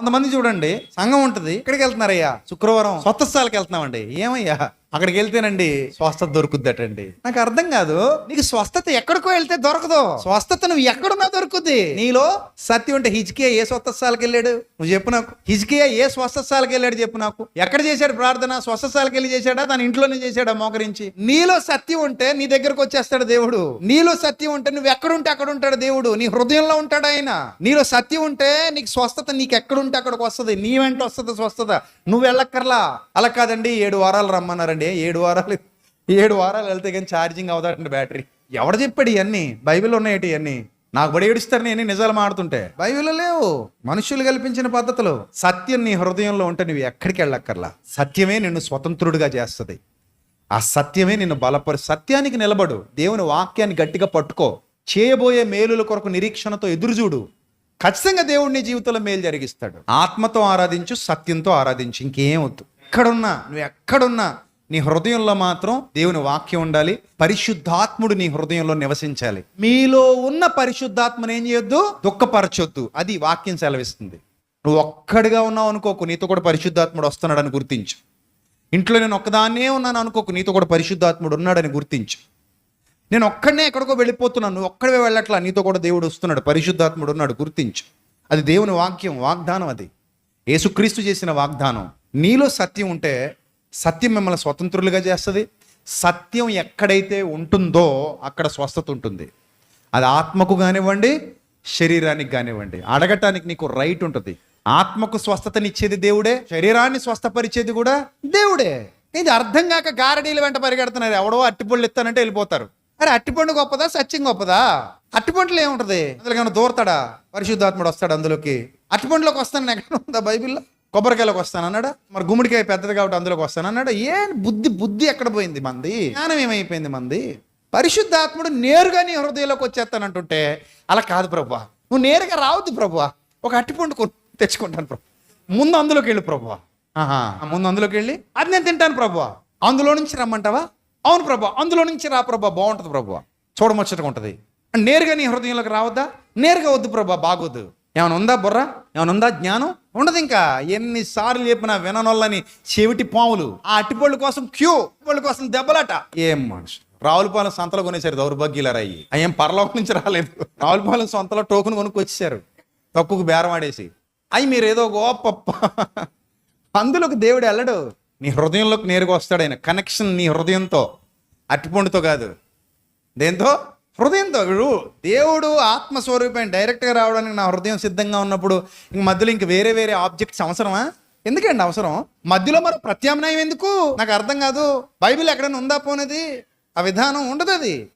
కొంతమంది చూడండి సంఘం ఉంటది. ఇక్కడికి వెళ్తున్నారయ్యా? శుక్రవారం. స్వస్థ స్థలానికి వెళ్తున్నామండి. ఏమయ్యా? అక్కడికి వెళ్తేనండి స్వస్థత దొరుకుద్దటండి. నాకు అర్థం కాదు నీకు స్వస్థత ఎక్కడికో వెళ్తే దొరకదు. స్వస్థత నువ్వు ఎక్కడున్నా దొరుకుద్ది. నీలో సత్యం ఉంటే హిజ్కియా ఏ స్వస్థశాలకు వెళ్ళాడు? నువ్వు చెప్పు నాకు. హిజ్కియా ఏ స్వస్థశాలకు వెళ్ళాడు చెప్పు నాకు. ఎక్కడ చేశాడు ప్రార్థన? స్వస్థశాలకు వెళ్ళి చేశాడా? తన ఇంట్లోనే చేశాడా మోకరించి? నీలో సత్యం ఉంటే నీ దగ్గరకు వచ్చేస్తాడు దేవుడు. నీలో సత్యం ఉంటే నువ్వు ఎక్కడుంటే అక్కడ ఉంటాడు దేవుడు. నీ హృదయంలో ఉంటాడు ఆయన. నీలో సత్యం ఉంటే నీకు స్వస్థత నీకు ఎక్కడుంటే అక్కడికి వస్తుంది. నీ వెంట వస్తుంది స్వస్థత. నువ్వు వెళ్ళక్కర్లా. అలా కాదండి ఏడు వారాలు రమ్మన్నారండి. ఏడు వారాలు ఏడు వారాలు వెళ్తే కానీ ఛార్జింగ్ అవుతాడండి బ్యాటరీ. ఎవడు చెప్పాడు ఇవన్నీ బైబిల్ ఉన్నాయేటి ఇవన్నీ నాకు బడి ఏడుస్తారు నేను నిజాలు మాడుతుంటే. బైబిల్లో లేవు. మనుషులు కల్పించిన పద్ధతులు. సత్యం నీ హృదయంలో ఉంటే నువ్వు ఎక్కడికి వెళ్ళక్కర్లా. సత్యమే నిన్ను స్వతంత్రుడిగా చేస్తుంది. ఆ సత్యమే నిన్ను బలపరి సత్యానికి నిలబడు. దేవుని వాక్యాన్ని గట్టిగా పట్టుకో. చేయబోయే మేలుల కొరకు నిరీక్షణతో ఎదురుచూడు ఖచ్చితంగా దేవుడు నీ జీవితంలో మేలు జరిగిస్తాడు. ఆత్మతో ఆరాధించు సత్యంతో ఆరాధించు. ఇంకేం వద్దు. ఎక్కడున్నా నువ్వు ఎక్కడున్నా నీ హృదయంలో మాత్రం దేవుని వాక్యం ఉండాలి. పరిశుద్ధాత్ముడు నీ హృదయంలో నివసించాలి. మీలో ఉన్న పరిశుద్ధాత్మను ఏం చేయొద్దు? దుఃఖపరచొద్దు. అది వాక్యం సెలవిస్తుంది. నువ్వు ఒక్కడిగా ఉన్నావు అనుకోకు నీతో కూడా పరిశుద్ధాత్ముడు వస్తున్నాడని గుర్తించు. ఇంట్లో నేను ఒక్కదాన్నే ఉన్నాను అనుకోకు నీతో కూడా పరిశుద్ధాత్ముడు ఉన్నాడని గుర్తించు. నేను ఒక్కడనే ఎక్కడికో వెళ్ళిపోతున్నాను నువ్వు ఒక్కడే వెళ్ళట్లా నీతో కూడా దేవుడు వస్తున్నాడు పరిశుద్ధాత్ముడు ఉన్నాడు గుర్తించు. అది దేవుని వాక్యం వాగ్దానం అది. యేసుక్రీస్తు చేసిన వాగ్దానం. నీలో సత్యం ఉంటే సత్యం మిమ్మల్ని స్వతంత్రులుగా చేస్తుంది. సత్యం ఎక్కడైతే ఉంటుందో అక్కడ స్వస్థత ఉంటుంది. అది ఆత్మకు కానివ్వండి శరీరానికి కానివ్వండి. అడగటానికి నీకు రైట్ ఉంటుంది. ఆత్మకు స్వస్థతనిచ్చేది దేవుడే శరీరాన్ని స్వస్థపరిచేది కూడా దేవుడే. ఇది అర్థం కాక గారడీల వెంట పరిగెడుతున్నారు. ఎవడో అట్టిపళ్ళు ఇస్తానంటే వెళ్ళిపోతారు. అరే అట్టిపండు గొప్పదా సత్యం గొప్పదా? అట్టిపండులో ఏముంటది? అందులో ఏమైనా దూరతాడా? పరిశుద్ధాత్ముడు వస్తాడు అందులోకి. అట్టిపండులోకి వస్తాను ఎక్కడ ఉందా బైబిల్లో? కొబ్బరికాయలోకి వస్తాను అన్నాడా? మరి గుమ్మడికాయ పెద్దది కాబట్టి అందులోకి వస్తాను అన్నాడా? ఏ బుద్ధి బుద్ధి ఎక్కడ పోయింది మంది? జ్ఞానం ఏమైపోయింది మంది? పరిశుద్ధాత్ముడు నేరుగా నీ హృదయంలోకి వచ్చేస్తానంటుంటే అలా కాదు ప్రభు. నువ్వు నేరుగా రావద్దు ప్రభు. ఒక అట్టిపండు కొ తెచ్చుకుంటాను ప్రభు. ముందు అందులోకి వెళ్ళు ప్రభు. ఆహా. ముందు అందులోకి వెళ్ళి అది నేను తింటాను ప్రభు. అందులో నుంచి రమ్మంటావా? అవును ప్రభు. అందులో నుంచి రా ప్రభు. బాగుంటుంది ప్రభు. చూడముచ్చటగా ఉంటుంది. నేరుగా నీ హృదయంలోకి రావద్దా? నేరుగా వద్దు ప్రభు. బాగోద్దు ఏమైనా ఉందా బుర్ర? ఏమైనా ఉందా జ్ఞానం? ఉండదు ఇంకా. ఎన్నిసార్లు చెప్పినా విననొల్లని చెవిటి పాములు. ఆ అట్టిపళ్ళు కోసం క్యూ పళ్ళు కోసం దెబ్బలాట. ఏం మనుషులు? రావులపాలెం సంతలో కొనేశారు దౌర్భాగ్యులరాయి ఏం పరలోకం నుంచి రాలేదు. రావులపాలెం సొంతలో టోకెన్ కొనుక్కొచ్చేసారు తక్కువకు బేరం ఆడేసి. అయి మీరు ఏదో గొప్ప అందులోకి దేవుడు వెళ్ళడు. నీ హృదయంలోకి నేరుగా వస్తాడు ఆయన. కనెక్షన్ నీ హృదయంతో. అట్టిపండుతో కాదు. దేంతో? హృదయంతో ఇప్పుడు దేవుడు ఆత్మస్వరూపం డైరెక్ట్గా రావడానికి నా హృదయం సిద్ధంగా ఉన్నప్పుడు ఇంక మధ్యలో ఇంక వేరే వేరే ఆబ్జెక్ట్స్ అవసరమా? ఎందుకండి అవసరం? మధ్యలో మరి ప్రత్యామ్నాయం ఎందుకు? నాకు అర్థం కాదు. బైబిల్ ఎక్కడైనా ఉందా పోనేది? ఆ విధానం ఉండదు అది.